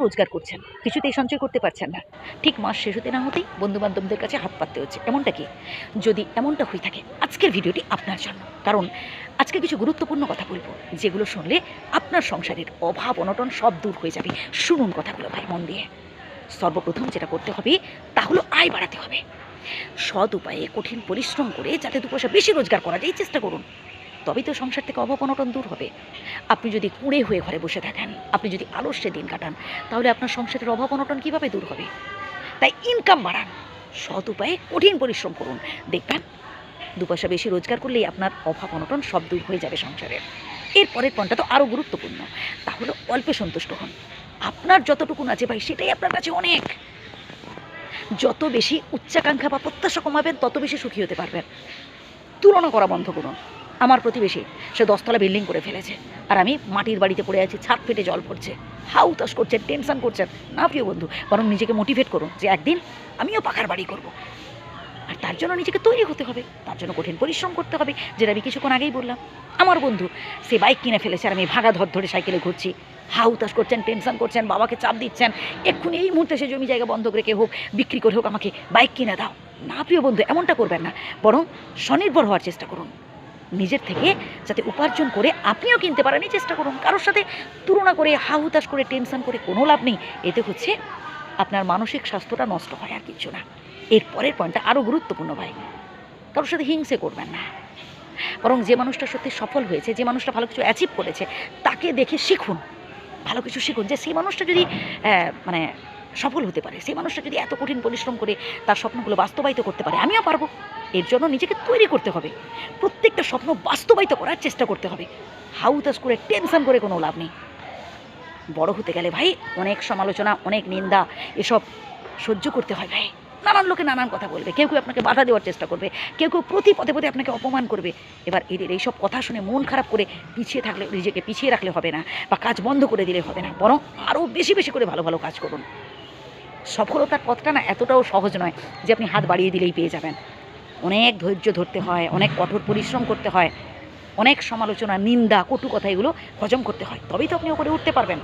রোজগার করছেন, কিছুতেই সঞ্চয় করতে পারছেন না। ঠিক মাস শেষ হতে না হতেই বন্ধু বান্ধবদের কাছে হাত পাততে হচ্ছে। এমনটা কি? যদি এমনটা হয়ে থাকে, আজকের ভিডিওটি আপনার জন্য। কারণ আজকে কিছু গুরুত্বপূর্ণ কথা বলব, যেগুলো শুনলে আপনার সংসারের অভাব, অনটন সব দূর হয়ে যাবে। শুনুন কথাগুলো ভাই, মন দিয়ে। সর্বপ্রথম যেটা করতে হবে, তা হলো আয় বাড়াতে হবে। সৎ উপায়ে কঠিন পরিশ্রম করে যাতে দু পয়সা বেশি রোজগার করা যায়, চেষ্টা করুন। তবেই তো সংসার থেকে অভাব অনটন দূর হবে। আপনি যদি কুঁড়ে হয়ে ঘরে বসে থাকেন, আপনি যদি আলস্যে দিন কাটান, তাহলে আপনার সংসারের অভাব অনটন কীভাবে দূর হবে? তাই ইনকাম বাড়ান। সৎ উপায়ে কঠিন পরিশ্রম করুন। দেখবেন দু পয়সা বেশি রোজগার করলেই আপনার অভাব অনটন সব দূর হয়ে যাবে সংসারের। এর পরের পয়েন্টটা তো আরও গুরুত্বপূর্ণ। তাহলে অল্পে সন্তুষ্ট হন। আপনার যতটুকুন আছে ভাই, সেটাই আপনার কাছে অনেক। যত বেশি উচ্চাকাঙ্ক্ষা বা প্রত্যাশা কমাবেন, তত বেশি সুখী হতে পারবেন। তুলনা করা বন্ধ করুন। আমার প্রতিবেশী, সে দশতলা বিল্ডিং করে ফেলেছে। আর আমি মাটির বাড়িতে পড়ে আছি, ছাদ ফেটে জল পড়ছে। হাউ তাস করছেন, টেনশন করছেন। না প্রিয় বন্ধু, বরং নিজেকে মোটিভেট করুন যে একদিন আমিও পাখার বাড়ি করব। আর তার জন্য নিজেকে তৈরি হতে হবে, তার জন্য কঠিন পরিশ্রম করতে হবে, যেটা আমি কিছুক্ষণ আগেই বললাম। আমার বন্ধু, সে বাইক কিনে ফেলেছে আর আমি ভাগা ধর ধরে সাইকেলে ঘুরছি। হাউ তাস করছেন, টেনশন করছেন, বাবাকে চাপ দিচ্ছেন। এক্ষুনি এই মুহূর্তে সে জমি জায়গা বন্ধ রেখে হোক, বিক্রি করে হোক, আমাকে বাইক কিনে দাও। না প্রিয় বন্ধু, এমনটা করবেন না। বরং স্বনির্ভর হওয়ার চেষ্টা করুন। নিজের থেকে যাতে উপার্জন করে আপনিও কিনতে পারেন। চেষ্টা করুন। কারোর সাথে তুলনা করে, হাহুতাশ করে, টেনশন করে কোনো লাভ নেই। এতে হচ্ছে আপনার মানসিক স্বাস্থ্যটা নষ্ট হয় আর কিছু না। এর পরের পয়েন্টটা আরও গুরুত্বপূর্ণ ভাই। কারোর সাথে হিংসে করবেন না। বরং যে মানুষটা সত্যি সফল হয়েছে, যে মানুষটা ভালো কিছু অ্যাচিভ করেছে, তাকে দেখে শিখুন। ভালো কিছু শিখুন যে সেই মানুষটা যদি মানে সফল হতে পারে। সেই মানুষটা যদি এত কঠিন পরিশ্রম করে তার স্বপ্নগুলো বাস্তবায়িত করতে পারে, আমিও পারব। এর জন্য নিজেকে তৈরি করতে হবে। প্রত্যেকটা স্বপ্ন বাস্তবায়িত করার চেষ্টা করতে হবে। হাউ হাউতাস করে টেনশন করে কোনো লাভ নেই। বড় হতে গেলে ভাই, অনেক সমালোচনা, অনেক নিন্দা, এসব সহ্য করতে হয় ভাই। নানান লোকে নানান কথা বলবে। কেউ কেউ আপনাকে বাধা দেওয়ার চেষ্টা করবে। কেউ কেউ প্রতি পদে পদে আপনাকে অপমান করবে। এবার এদের এইসব কথা শুনে মন খারাপ করে পিছিয়ে থাকলে, নিজেকে পিছিয়ে রাখলে হবে না বা কাজ বন্ধ করে দিলে হবে না। বরং আরও বেশি বেশি করে ভালো ভালো কাজ করুন। সফলতার পথটা না এতটাও সহজ নয় যে আপনি হাত বাড়িয়ে দিলেই পেয়ে যাবেন। অনেক ধৈর্য ধরতে হয়, অনেক কঠোর পরিশ্রম করতে হয়, অনেক সমালোচনা, নিন্দা, কটু কথা এগুলো হজম করতে হয়। তবেই তো আপনি ওপরে উঠতে পারবেন।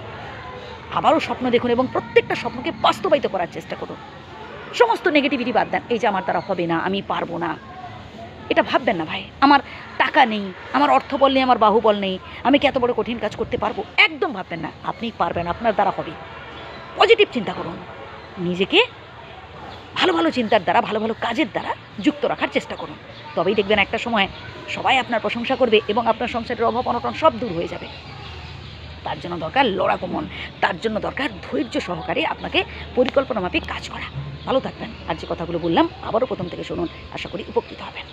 আবারও স্বপ্ন দেখুন এবং প্রত্যেকটা স্বপ্নকে বাস্তবায়িত করার চেষ্টা করুন। সমস্ত নেগেটিভিটি বাদ দেন, এই যে আমার দ্বারা হবে না, আমি পারব না। এটা ভাববেন না ভাই, আমার টাকা নেই, আমার অর্থবল নেই, আমার বাহুবল নেই, আমি কি এত বড় কঠিন কাজ করতে পারব? একদম ভাববেন না, আপনি পারবেন, আপনার দ্বারা হবে। পজিটিভ চিন্তা করুন। নিজেকে ভালো ভালো চিন্তার দ্বারা, ভালো ভালো কাজের দ্বারা যুক্ত রাখার চেষ্টা করুন। তবেই দেখবেন একটা সময় সবাই আপনার প্রশংসা করবে এবং আপনার সংসারের অভাব, অনটন সব দূর হয়ে যাবে। তার জন্য দরকার লড়াকু মন, তার জন্য দরকার ধৈর্য সহকারে আপনাকে পরিকল্পনা মাফিক কাজ করা। ভালো থাকবেন। আর যে কথাগুলো বললাম, আবারও প্রথম থেকে শুনুন। আশা করি উপকৃত হবেন।